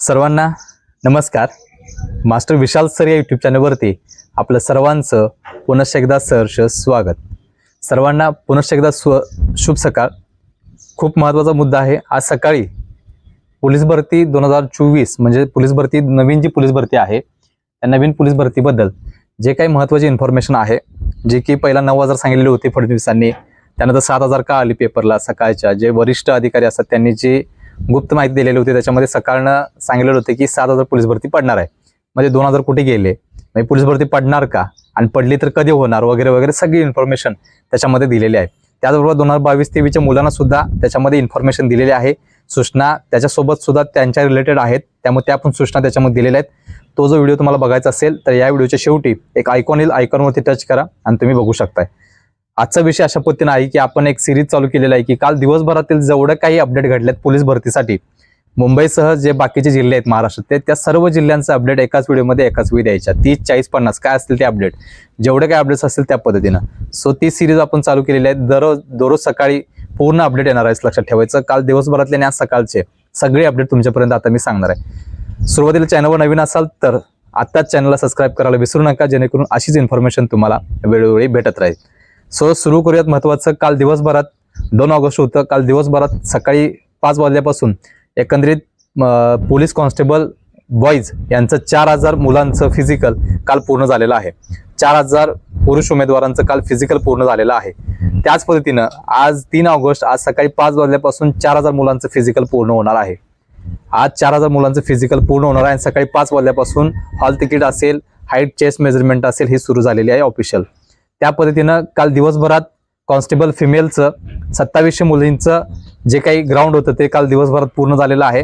सर्वांना नमस्कार. Master Vishal sir या यूट्यूब चॅनलवरती आपलं सर्वांचं पुनश्च एकदा सहर्ष स्वागत. सर्वांना पुनश्च एकदा स्व शुभ सकाळ. खूप महत्त्वाचा मुद्दा आहे. आज सकाळी पोलीस भरती दोन हजार चोवीस म्हणजे पोलीस भरती नवीन जी पोलीस भरती आहे त्या नवीन पोलीस भरतीबद्दल जे काही महत्त्वाची इन्फॉर्मेशन आहे जे की पहिला नऊ हजार सांगितलेले होते फडणवीसांनी त्यानंतर सात हजार का आली पेपरला सकाळच्या जे वरिष्ठ अधिकारी असतात त्यांनी जी गुप्त माहिती दिलेली होती. त्याच्यामध्ये सकाळनं सांगितलेलं होतं की सात हजार पोलीस भरती पडणार आहे. म्हणजे दोन हजार कुठे गेले? म्हणजे पोलीस भरती पडणार का? आणि पडली तर कधी होणार? वगैरे वगैरे सगळी इन्फॉर्मेशन त्याच्यामध्ये दिलेली आहे. त्याचबरोबर दोन हजार बावीस तेवीसच्या मुलांना सुद्धा त्याच्यामध्ये इन्फॉर्मेशन दिलेली आहे. सूचना त्याच्यासोबत सुद्धा त्यांच्या रिलेटेड आहेत. त्यामुळे त्या पण सूचना त्याच्यामध्ये दिलेल्या आहेत. तो जो व्हिडिओ तुम्हाला बघायचा असेल तर या व्हिडिओच्या शेवटी एक आयकॉन येईल. आयकॉनवरती टच करा आणि तुम्ही बघू शकताय. आजचा विषय अशा पद्धतीने आहे की आपण एक सिरीज चालू केलेला आहे की काल दिवसभरातील जेवढं काही अपडेट घडलेत पोलीस भरतीसाठी मुंबईसह जे बाकीचे जिल्हे आहेत महाराष्ट्रात ते त्या सर्व जिल्ह्यांचं अपडेट एकाच व्हिडिओमध्ये एकाच वेळी द्यायच्या. तीस चाळीस पन्नास काय असतील ते अपडेट जेवढे काही अपडेट्स असतील त्या पद्धतीनं. सो ती सिरीज आपण चालू केलेली आहे. दररोज दररोज सकाळी पूर्ण अपडेट येणार आहे लक्षात ठेवायचं. काल दिवसभरातले आणि आज सकाळचे. सगळे अपडेट तुमच्यापर्यंत आता मी सांगणार आहे. सुरुवातीला चॅनलवर नवीन असाल तर आत्ताच चॅनलला सबस्क्राईब करायला विसरू नका जेणेकरून अशीच इन्फॉर्मेशन तुम्हाला वेळोवेळी भेटत राहील. सो सुरू करूयात महत्वाचं काल दिवसभरात दोन ऑगस्ट होतं काल दिवसभरात सकाळी पाच वाजल्यापासून एकंदरीत पोलीस कॉन्स्टेबल बॉईज यांचं चार हजार मुलांचं फिजिकल काल पूर्ण झालेलं आहे. चार हजार पुरुष उमेदवारांचं काल फिजिकल पूर्ण झालेलं आहे. त्याच पद्धतीनं आज तीन ऑगस्ट आज सकाळी पाच वाजल्यापासून चार हजार मुलांचं फिजिकल पूर्ण होणार आहे. आज चार हजार मुलांचं फिजिकल पूर्ण होणार आहे आणि सकाळी पाच वाजल्यापासून हॉल तिकीट असेल हाईट चेस्ट मेजरमेंट असेल ही सुरू झालेली आहे ऑफिशियल त्या पद्धतीनं काल दिवसभरात कॉन्स्टेबल फिमेलचं सत्तावीसशे मुलींचं जे काही ग्राउंड होतं ते काल दिवसभरात पूर्ण झालेलं आहे.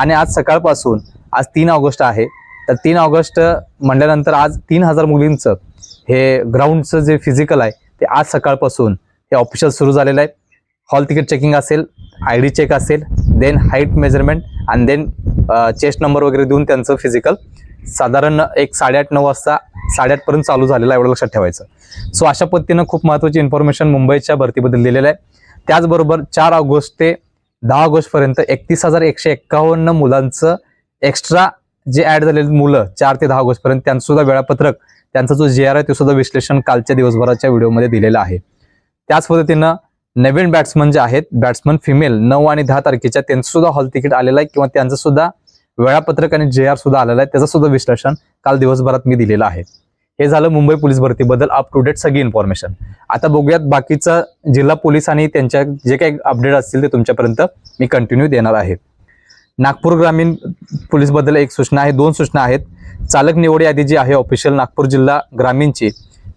आणि आज सकाळपासून आज तीन ऑगस्ट आहे. तर तीन ऑगस्ट म्हणल्यानंतर आज तीन हजार मुलींचं हे ग्राउंडचं जे फिजिकल आहे ते आज सकाळपासून हे ऑफिशियल सुरू झालेलं आहे. हॉल तिकीट चेकिंग असेल आय डी चेक असेल देन हाईट मेजरमेंट आणि देन चेस्ट नंबर वगैरे देऊन त्यांचं फिजिकल साधारण एक साडेआठ नऊ वाजता साडेआठपर्यंत चालू झालेला आहे एवढं लक्षात ठेवायचं. सो अशा पद्धतीनं खूप महत्त्वाची इन्फॉर्मेशन मुंबईच्या भरतीबद्दल दिलेलं आहे. त्याचबरोबर चार ऑगस्ट ते दहा ऑगस्टपर्यंत एकतीस हजार एकशे एक्कावन्न मुलांचं एक्स्ट्रा जे ॲड झालेली मुलं चार ते दहा ऑगस्टपर्यंत त्यांचं सुद्धा वेळापत्रक त्यांचा जो जे आर आहे ते सुद्धा विश्लेषण कालच्या दिवसभराच्या व्हिडिओमध्ये दिलेलं आहे. त्याच पद्धतीनं नवीन बॅट्समन जे आहेत बॅट्समन फिमेल नऊ आणि दहा तारखेच्या त्यांचं सुद्धा हॉल तिकीट आलेलं आहे किंवा त्यांचं सुद्धा वेळापत्रक आणि जे आर सुद्धा आलेलं आहे त्याचं सुद्धा विश्लेषण काल दिवसभरात मी दिलेलं आहे. हे झालं मुंबई पोलीस भरतीबद्दल अप टू डेट सगळी इन्फॉर्मेशन आता बघूयात बाकीचं जिल्हा पोलीस आणि त्यांच्या जे काही अपडेट असतील ते तुमच्यापर्यंत मी कंटिन्यू देणार आहे. नागपूर ग्रामीण पोलीसबद्दल एक सूचना आहे दोन सूचना आहेत. चालक निवड यादी जी आहे ऑफिशियल नागपूर जिल्हा ग्रामीणची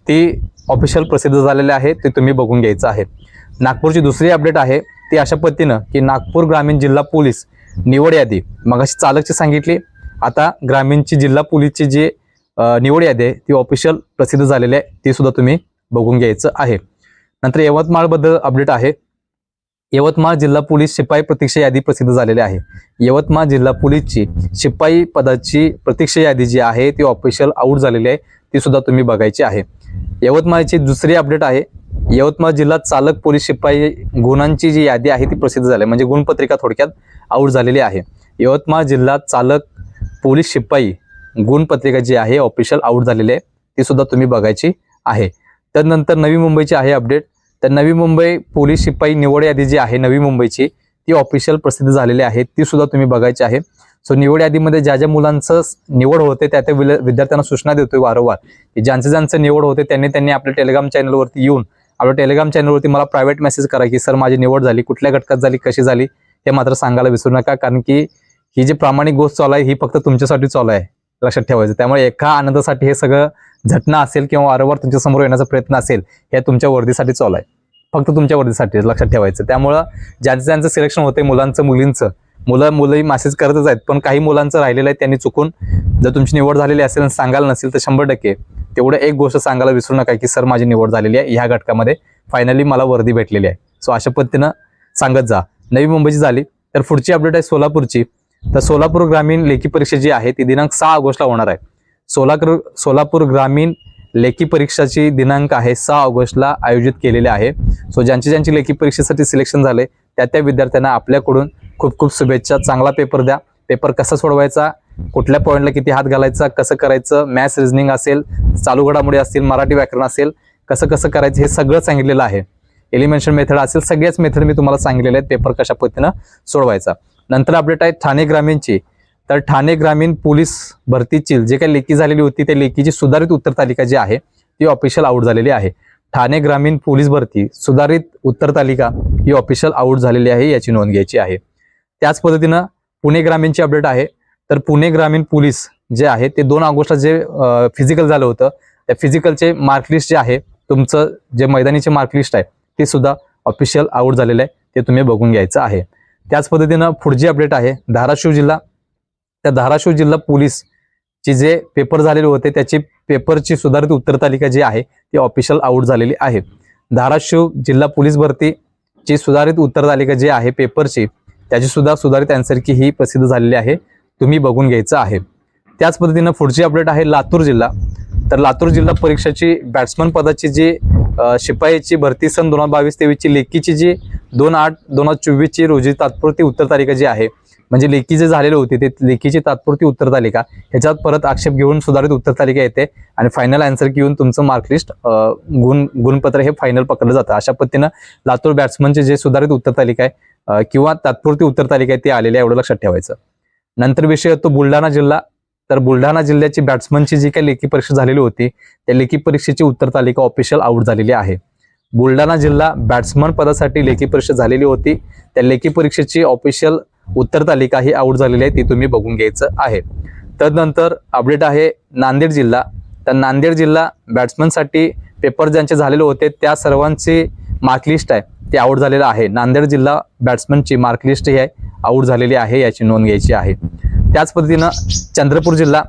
ती ऑफिशियल प्रसिद्ध झालेली आहे ते तुम्ही बघून घ्यायचं आहे. नागपूरची दुसरी अपडेट आहे ती अशा पद्धतीनं की नागपूर ग्रामीण जिल्हा पोलीस निवड यादी. मगाशी चालकची सांगितली आता ग्रामीणची जिल्हा पोलीसची जी निवड यादी आहे ती ऑफिशियल प्रसिद्ध झालेली आहे ती सुद्धा तुम्ही बघून घ्यायचं आहे. नंतर यवतमाळबद्दल अपडेट आहे. यवतमाळ जिल्हा पोलीस शिपाई प्रतीक्षा यादी प्रसिद्ध झालेली आहे. यवतमाळ जिल्हा पोलीसची शिपाई पदाची प्रतीक्षा यादी जी आहे ती ऑफिशियल आऊट झालेली आहे ती सुद्धा तुम्ही बघायची आहे. यवतमाळची दुसरी अपडेट आहे. यवतमाळ जिल्हा चालक पोलीस शिपाई गुणांची जी यादी आहे ती प्रसिद्ध झाली आहे. म्हणजे गुणपत्रिका थोडक्यात आऊट झालेली आहे. यवतमाळ जिल्हा चालक पोलीस शिपाई गुणपत्रिका जी आहे ऑफिशियल आऊट झालेली आहे. ती सुद्धा तुम्ही बघायची आहे. त्यानंतर नवी मुंबईची आहे अपडेट तर नवी मुंबई पोलीस शिपाई निवड यादी जी आहे नवी मुंबईची ती ऑफिशियल प्रसिद्ध झालेली आहे. ती सुद्धा तुम्ही बघायची आहे. सो निवड यादीमध्ये ज्या ज्या मुलांचं निवड होते त्या त्या विल- विद्यार्थ्यांना सूचना देतोय वारंवार. की ज्यांचं ज्यांचं निवड होते त्यांनी त्यांनी आपल्या टेलिग्राम चॅनलवरती येऊन आपल्या टेलिग्राम चॅनलवरती मला प्रायव्हेट मेसेज करा की सर माझी निवड झाली. कुठल्या घटकात झाली? कशी झाली? हे मात्र सांगायला विसरू नका. कारण की ही जी प्रामाणिक गोष्ट चालू आहे ही फक्त तुमच्यासाठी चालू आहे. लक्षात ठेवायचं. त्यामुळे एका आनंदासाठी हे सगळं झटणं असेल किंवा वारंवार तुमच्यासमोर येण्याचा प्रयत्न असेल हे तुमच्या वर्दीसाठी चालू आहे. फक्त तुमच्या वर्दीसाठी लक्षात ठेवायचं. त्यामुळं ज्यांचं ज्यांचं सिलेक्शन होते मुलांचं मुलींचं मुलं मुलंही मेसेज करतच आहेत. पण काही मुलांचं राहिलेलं आहे त्यांनी चुकून जर तुमची निवड झालेली असेल आणि सांगायला नसेल तर शंभर टक्के तेवढं एक गोष्ट सांगायला विसरू नका की सर माझी निवड झालेली आहे. ह्या घटकामध्ये फायनली मला वर्दी भेटलेली आहे. सो अशा पद्धतीनं सांगत जा. नवी मुंबईची झाली तर पुढची अपडेट आहे सोलापूरची. तर सोलापूर ग्रामीण लेखी परीक्षा जी आहे ती दिनांक सहा ऑगस्टला होणार आहे. सोलापूर सोलापूर ग्रामीण लेखी परीक्षाची दिनांक आहे सहा ऑगस्टला आयोजित केलेले आहे. सो ज्यांची ज्यांची लेखी परीक्षेसाठी सिलेक्शन झाले त्या त्या विद्यार्थ्यांना आपल्याकडून खूप खूप शुभेच्छा. चांगला पेपर द्या. पेपर कसा सोडवायचा? कुठल्या पॉईंटला किती हात घालायचा कसं करायचं मॅथ्स रिझनिंग असेल चालू घडामोडी असतील मराठी व्याकरण असेल कसं कसं करायचं हे सगळं सांगितलेलं आहे. एलिमेंशन मेथड असेल सगळ्याच मेथड मी तुम्हाला सांगितलेले आहेत पेपर कशा पद्धतीनं सोडवायचा. नंतर अपडेट आहे ठाणे ग्रामीणची. तर ठाणे ग्रामीण पोलीस भरतीची जे काही लेखी झालेली होती त्या लेखीची सुधारित उत्तर तालिका जी आहे ती ऑफिशियल आउट झालेली आहे. ठाणे ग्रामीण पोलीस भरती सुधारित उत्तर तालिका ही ऑफिशियल आउट झालेली आहे याची नोंद घ्यायची आहे. त्याच पद्धतीनं पुणे ग्रामीणची अपडेट आहे. तर पुणे ग्रामीण पोलीस जे आहे ते दोन ऑगस्टला जे फिजिकल झालं होतं त्या फिजिकलचे मार्कलिस्ट जे आहे तुमचं जे मैदानीचे मार्कलिस्ट आहे ते सुद्धा ऑफिशियल आउट झालेलं आहे ते तुम्ही बघून घ्यायचं आहे. त्याच पद्धतीनं पुढची अपडेट आहे धाराशिव जिल्हा. त्या धाराशिव जिल्हा पोलीस जे पेपर झालेले होते त्याची पेपरची सुधारित उत्तर तालिका जी आहे ती ऑफिशियल आउट झालेली आहे. धाराशिव जिल्हा पोलीस भरतीची सुधारित उत्तर तालिका जी आहे पेपरची त्याची सुद्धा सुधारित आन्सर की ही प्रसिद्ध झालेली आहे. तुम्ही बघून घ्यायचं आहे. त्याच पद्धतीनं पुढची अपडेट आहे लातूर जिल्हा. तर लातूर जिल्हा परीक्षेची बॅट्समन पदाची जी शिपाईची भरती सन दोन हजार बावीस तेवीसची लेखीची जी दोन आठ दोन हजार चोवीसची रोजी तात्पुरती उत्तर तालिका जी आहे म्हणजे लेखी जे झालेले होते ते लेखीची तात्पुरती उत्तर तालिका ह्याच्यात परत आक्षेप घेऊन सुधारित उत्तर तालिका येते आणि फायनल आन्सर घेऊन तुमचं मार्कलिस्ट गुण गुणपत्र हे फायनल पकडलं जातं. अशा पद्धतीनं लातूर बॅट्समनचे जे सुधारित उत्तर तालिका आहे किंवा तात्पुरती उत्तर तालिका आहे ती आलेली आहे एवढं लक्षात ठेवायचं. नंतर विषय येतो बुलढाणा जिल्हा. तर बुलढाणा जिल्ह्याची बॅट्समनची जी काही लेखी परीक्षा झालेली होती त्या लेखी परीक्षेची उत्तर तालिका ऑफिशियल आउट झालेली आहे. बुलढाणा जिल्हा बॅट्समन पदासाठी लेखी परीक्षा झालेली होती. त्या लेखी परीक्षेची ऑफिशियल उत्तर तालिका ही आउट झालेली आहे ती तुम्ही बघून घ्यायचं आहे. तदनंतर अपडेट आहे नांदेड जिल्हा. तर नांदेड जिल्हा बॅट्समनसाठी पेपर ज्यांचे झालेले होते त्या सर्वांची मार्कलिस्ट आहे ती आउट झालेलं आहे. नांदेड जिल्हा बॅट्समनची मार्कलिस्ट ही आहे. आउट झालेली आहे याची नोंद घ्यायची आहे. त्याच पद्धतीनं चंद्रपूर जिल्हा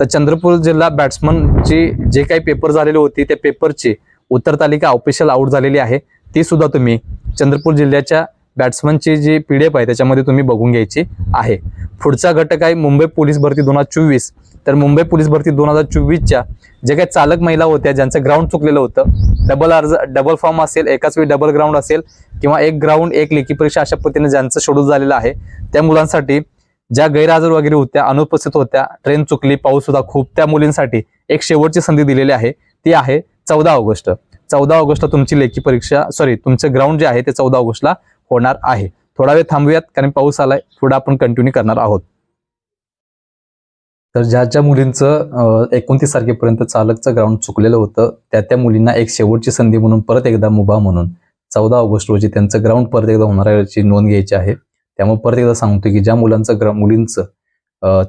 तर चंद्रपूर जिल्हा बॅट्समनची जे काही पेपर झालेले होते त्या पेपरची उत्तर तालिका ऑफिशियल आउट झालेली आहे. ती सुद्धा तुम्ही चंद्रपूर जिल्ह्याच्या बॅट्समनची जी पी डी एफ आहे त्याच्यामध्ये तुम्ही बघून घ्यायची आहे. पुढचा घटक आहे मुंबई पोलीस भरती दोन हजार चोवीस. तर मुंबई पोलीस भरती दोन हजार चोवीसच्या जे काही चालक महिला होत्या ज्यांचं ग्राउंड चुकलेलं होतं डबल अर्ज डबल फॉर्म असेल एकाच वेळी डबल ग्राउंड असेल किंवा एक ग्राउंड एक लेखी परीक्षा अशा पद्धतीने ज्यांचं शेड्यूल झालेलं आहे त्या मुलांसाठी ज्या गैरहजर वगैरे होत्या अनुपस्थित होत्या ट्रेन चुकली पाऊस होता खूप त्या मुलींसाठी एक शेवटची संधी दिलेली आहे. ती आहे चौदा ऑगस्ट. चौदा ऑगस्टला तुमची लेखी परीक्षा सॉरी तुमचं ग्राउंड जे आहे ते चौदा ऑगस्टला होणार आहे. थोडा वेळ थांबूयात कारण पाऊस आलाय. पुढे आपण कंटिन्यू करणार आहोत. तर ज्या ज्या मुलींचं एकोणतीस तारखेपर्यंत चालकचं ग्राउंड चुकलेलं होतं त्या त्या मुलींना एक शेवटची संधी म्हणून परत एकदा मुभा म्हणून चौदा ऑगस्ट रोजी त्यांचं ग्राउंड परत एकदा होणार याची नोंद घ्यायची आहे. त्यामुळे परत एकदा सांगतो की ज्या मुलांचं ग्रा मुलींचं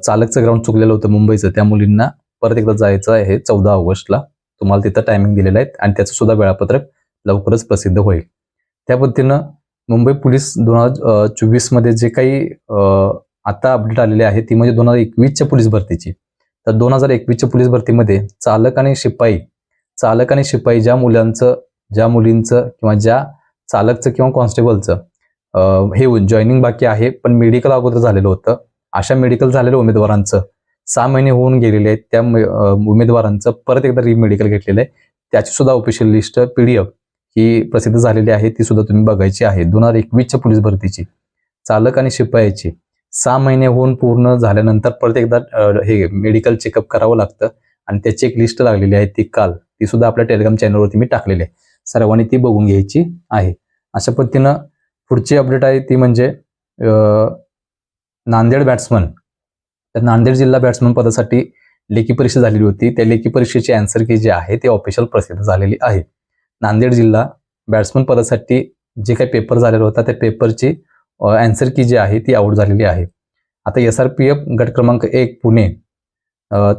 चालकचं ग्राउंड चुकलेलं होतं मुंबईचं त्या मुलींना परत एकदा जायचं आहे चौदा ऑगस्टला. तुम्हाला तिथं टायमिंग दिलेलं आहे आणि त्याचं सुद्धा वेळापत्रक लवकरच प्रसिद्ध होईल. त्या पद्धतीनं मुंबई पोलीस दोन हजार चोवीसमध्ये जे काही आता अपडेट आलेले आहे ती म्हणजे दोन हजार एकवीसच्या पोलीस भरतीची. तर दोन हजार एकवीसच्या पोलीस भरतीमध्ये चालक आणि शिपाई चालक आणि शिपाई ज्या मुलांचं ज्या मुलींचं किंवा ज्या चालकचं किंवा कॉन्स्टेबलचं हे जॉईनिंग बाकी आहे पण मेडिकल अगोदर झालेलं होतं. अशा मेडिकल झालेल्या उमेदवारांचं सहा महिने होऊन गेलेले आहेत. त्या उमेदवारांचं परत एकदा रिमेडिकल घेतलेलं आहे. त्याची सुद्धा ऑफिशियल लिस्ट पीडीएफ ही प्रसिद्ध झालेली आहे ती सुद्धा तुम्ही बघायची आहे. दोन हजार एकवीसच्या पोलीस भरतीची. चालक आणि शिपायाची. सहा महिने होऊन पूर्ण झाल्यानंतर परत एकदा हे मेडिकल चेकअप करावं लागतं. आणि त्याची एक लिस्ट लागलेली आहे ती काल. ती सुद्धा आपल्या टेलिग्राम चॅनलवरती मी टाकलेली आहे. सर्वांनी ती बघून घ्यायची आहे. अशा पद्धतीनं पुढची अपडेट आहे ती म्हणजे नांदेड बॅट्समन तर नांदेड जिल्हा बॅट्समन पदासाठी लेखी परीक्षा झालेली होती. त्या लेखी परीक्षेची आन्सर की जी आहे ती ऑफिशियल प्रसिद्ध झालेली आहे. नांदेड जिल्हा बॅट्समन पदासाठी जे काही पेपर झालेला होता त्या पेपरची अँसर की जी आहे ती आउट झालेली आहे. आता एस आर पी एफ गट क्रमांक एक पुणे.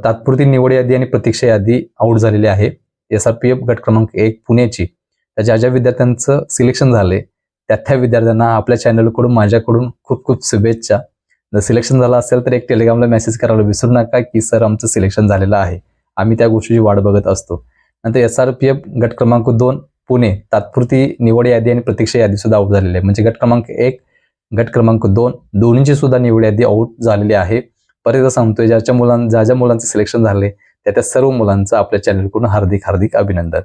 तात्पुरती निवड यादी आणि प्रतीक्षा यादी आउट झालेली आहे. एस आर पी एफ गट क्रमांक एक पुण्याची तर ज्या ज्या विद्यार्थ्यांचं सिलेक्शन झाले त्या त्या विद्यार्थ्यांना आपल्या चॅनलकडून माझ्याकडून खूप खूप शुभेच्छा. जर सिलेक्शन झालं असेल तर एक टेलिग्रामला मेसेज करायला विसरू नका की सर आमचं सिलेक्शन झालेलं आहे. आम्ही त्या गोष्टीची वाट बघत असतो. नंतर एस आर पी एफ गट क्रमांक दोन पुणे. तात्पुरती निवड यादी आणि प्रतीक्षा यादी सुद्धा आऊट झालेली आहे. म्हणजे गट क्रमांक एक गट क्रमांक दोन दोन्हीची सुद्धा निवड यादी आऊट झालेली आहे. परत एकदा सांगतोय ज्याच्या मुलां ज्या ज्या मुलांचे सिलेक्शन झाले त्या त्या सर्व मुलांचं आपल्या चॅनलकडून हार्दिक हार्दिक अभिनंदन.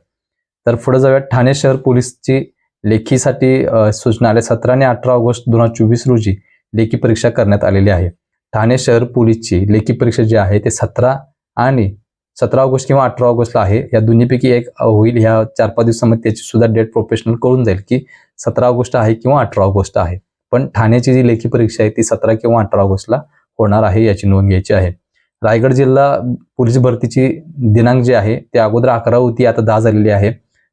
तर पुढे जाऊया ठाणे शहर पोलीसची लेखीसाठी सूचना आल्या. सतरा आणि अठरा ऑगस्ट दोन हजार चोवीस रोजी लेखी परीक्षा करण्यात आलेली आहे. ठाणे शहर पोलीसची लेखी परीक्षा जी आहे ते सतरा आणि सतरा ऑगस्ट किंवा अठरा ऑगस्टला आहे. या दोन्हीपैकी एक होईल. ह्या चार पाच दिवसामध्ये त्याची सुद्धा डेट प्रोफेशनल कळून जाईल की सतरा ऑगस्ट आहे किंवा अठरा ऑगस्ट आहे. पण ठाण्याची जी लेखी परीक्षा आहे ती सतरा किंवा अठरा ऑगस्टला होणार आहे याची नोंद घ्यायची आहे. रायगड जिल्हा पोलीस भरतीची दिनांक जे आहे ते अगोदर अकरा होती आता दहा झालेली आहे.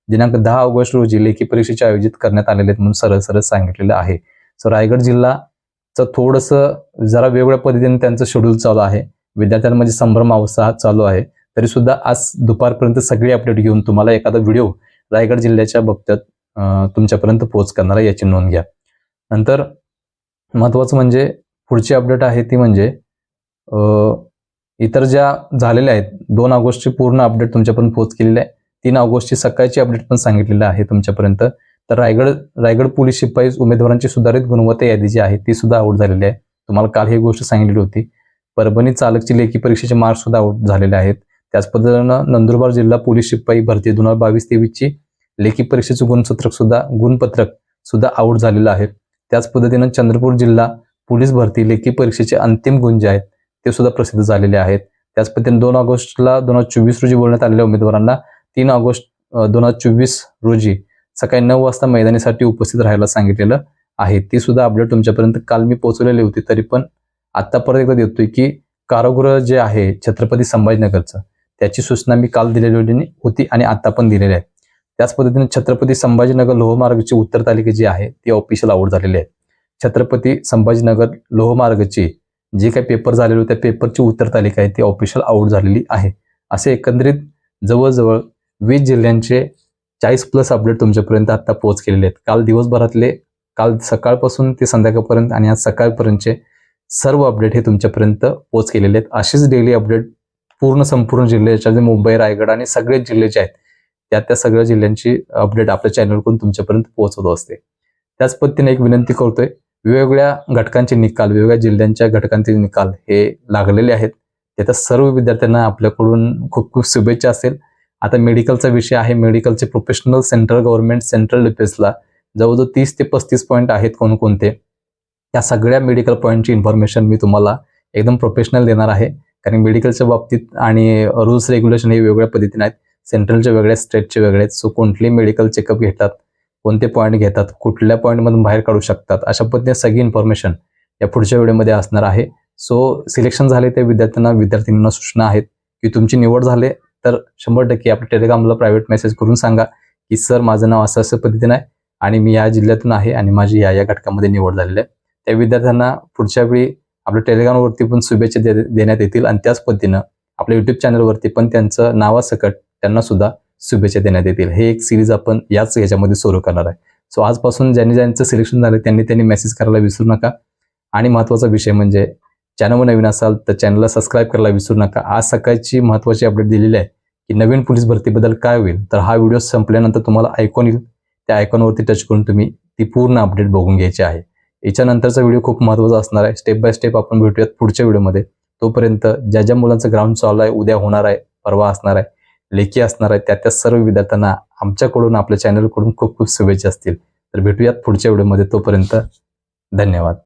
दिनांक दहा ऑगस्ट रोजी लेखी परीक्षेचे आयोजित करण्यात आलेले आहेत म्हणून सरळ सरळ सांगितलेलं आहे. सो रायगड जिल्हाचं थोडंसं जरा वेगवेगळ्या पद्धतीने त्यांचं शेड्यूल चालू आहे. विद्यार्थ्यांमध्ये संभ्रम अवस्था चालू आहे. तरी सुद्धा आज दुपारपर्यंत सगळी अपडेट घेऊन तुम्हाला एखादा व्हिडिओ रायगड जिल्ह्याच्या बाबतीत तुमच्यापर्यंत पोहोच करणार याची नोंद घ्या. नंतर महत्त्वाचं म्हणजे पुढची अपडेट आहे ती म्हणजे इतर ज्या झालेल्या आहेत दोन ऑगस्टची पूर्ण अपडेट तुमच्यापर्यंत पोहोच केलेली आहे. तीन ऑगस्टची सकाळची अपडेट पण सांगितलेली आहे तुमच्यापर्यंत. तर रायगड रायगड पोलीस शिपाई उमेदवारांची सुधारित गुणवत्ता यादी जी आहे ती सुद्धा आउट झालेली आहे. तुम्हाला काल ही गोष्ट सांगितलेली होती. परभणी चालकची लेखी परीक्षेचे मार्क सुद्धा आउट झालेले आहेत. त्याच पद्धतीनं नंदुरबार जिल्हा पोलीस शिपाई भरती दोन हजार बावीस तेवीसची लेखी परीक्षेचं गुणपत्रक सुद्धा गुणपत्रक सुद्धा आउट झालेलं आहे. त्याच पद्धतीनं चंद्रपूर जिल्हा पोलीस भरती लेखी परीक्षेचे अंतिम गुण जे आहेत ते सुद्धा प्रसिद्ध झालेले आहेत. त्याच पद्धतीने दोन ऑगस्टला दोन हजार चोवीस रोजी बोलण्यात आलेल्या उमेदवारांना तीन ऑगस्ट दोन हजार चोवीस रोजी सकाळी नऊ वाजता मैदानीसाठी उपस्थित राहायला सांगितलेलं आहे. ती सुद्धा अपडेट तुमच्यापर्यंत काल मी पोहोचवलेली होती तरी पण आतापर्यंत परत एकदा देतोय की कारागृह जे आहे छत्रपती संभाजीनगरचं त्याची सूचना मी काल दिलेली होती आणि आता पण दिलेली आहे. त्याच पद्धतीने छत्रपती संभाजीनगर लोहमार्गची उत्तर तालिका जी आहे ती ऑफिशियल आउट झालेली आहे. छत्रपती संभाजीनगर लोहमार्गची जे काही पेपर झालेले होते त्या पेपरची उत्तर तालिका आहे ती ऑफिशियल आउट झालेली आहे. असे एकंदरीत जवळजवळ वीस जिल्ह्यांचे चाळीस प्लस अपडेट तुमच्यापर्यंत आता पोहोच केलेले आहेत. काल दिवसभरातले काल सकाळपासून ते संध्याकाळपर्यंत आणि आज सकाळपर्यंतचे सर्व अपडेट हे तुमच्यापर्यंत पोहोच केलेले आहेत. असेच डेली अपडेट पूर्ण संपूर्ण जिल्ह्याच्या जे मुंबई रायगड आणि सगळे जिल्हे जे आहेत त्या त्या सगळ्या जिल्ह्यांची अपडेट आपल्या चॅनलकडून तुमच्यापर्यंत पोहोचवत असते. त्याच पद्धतीने एक विनंती करतोय वेगवेगळ्या घटकांचे निकाल वेगवेगळ्या जिल्ह्यांच्या घटकांचे निकाल हे लागलेले आहेत त्याच्या सर्व विद्यार्थ्यांना आपल्याकडून खूप खूप शुभेच्छा असेल. आता मेडिकलचा विषय आहे मेडिकलचे प्रोफेशनल सेंट्रल गव्हर्नमेंट सेंट्रल डिफेन्सला जवळजवळ तीस ते पस्तीस पॉईंट आहेत कोणकोणते त्या सगळ्या मेडिकल पॉईंटची इन्फॉर्मेशन मी तुम्हाला एकदम प्रोफेशनल देणार आहे. कारण मेडिकलच्या बाबतीत आणि रूल्स रेग्युलेशन हे वेगळ्या पद्धतीने आहेत. सेंट्रलचे वेगळे स्टेटचे वेगळे आहेत. सो कोणतेही मेडिकल चेकअप घेतात कोणते पॉईंट घेतात कुठल्या पॉईंटमधून बाहेर काढू शकतात अशा पद्धतीने सगळी इन्फॉर्मेशन या पुढच्या व्हिडिओमध्ये असणार आहे. सो सिलेक्शन झाले त्या विद्यार्थ्यांना विद्यार्थिनींना सूचना आहेत की तुमची निवड झाले तर शंभर टक्के आपल्या टेलिग्रामला प्रायव्हेट मेसेज करून सांगा की सर माझं नाव असं असं पद्धतीनं आहे आणि मी या जिल्ह्यातून आहे आणि माझी या या घटकामध्ये निवड झालेली आहे. त्या विद्यार्थ्यांना पुढच्या वेळी आपल्या टेलिग्रामवरती पण शुभेच्छा दे देण्यात येतील आणि त्याच पद्धतीनं आपल्या युट्यूब चॅनलवरती पण त्यांचं नावासकट त्यांना सुद्धा शुभेच्छा देण्यात येतील. हे एक सिरीज आपण याच याच्यामध्ये सुरू करणार आहे. सो आजपासून ज्यांनी ज्यांचं सिलेक्शन झालं त्यांनी त्यांनी मेसेज करायला विसरू नका. आणि महत्त्वाचा विषय म्हणजे चॅनलवर नवीन असाल तर चॅनलला सबस्क्राईब करायला विसरू नका. आज सकाळची महत्त्वाची अपडेट दिलेली आहे की नवीन पोलीस भरतीबद्दल काय होईल? तर हा व्हिडिओ संपल्यानंतर तुम्हाला ऐकून येईल. त्या आयकॉनवरती टच करून तुम्ही ती पूर्ण अपडेट बघून घ्यायची आहे. याच्यानंतरचा व्हिडिओ खूप महत्त्वाचा असणार आहे. स्टेप बाय स्टेप आपण भेटूयात पुढच्या व्हिडिओमध्ये तोपर्यंत ज्या ज्या मुलांचं ग्राउंड चालू आहे उद्या होणार आहे परवा असणार आहे लेखी असणार आहे त्या त्या सर्व विद्यार्थ्यांना आमच्याकडून आपल्या चॅनलकडून खूप खूप शुभेच्छा असतील. तर भेटूयात पुढच्या व्हिडिओमध्ये तोपर्यंत धन्यवाद.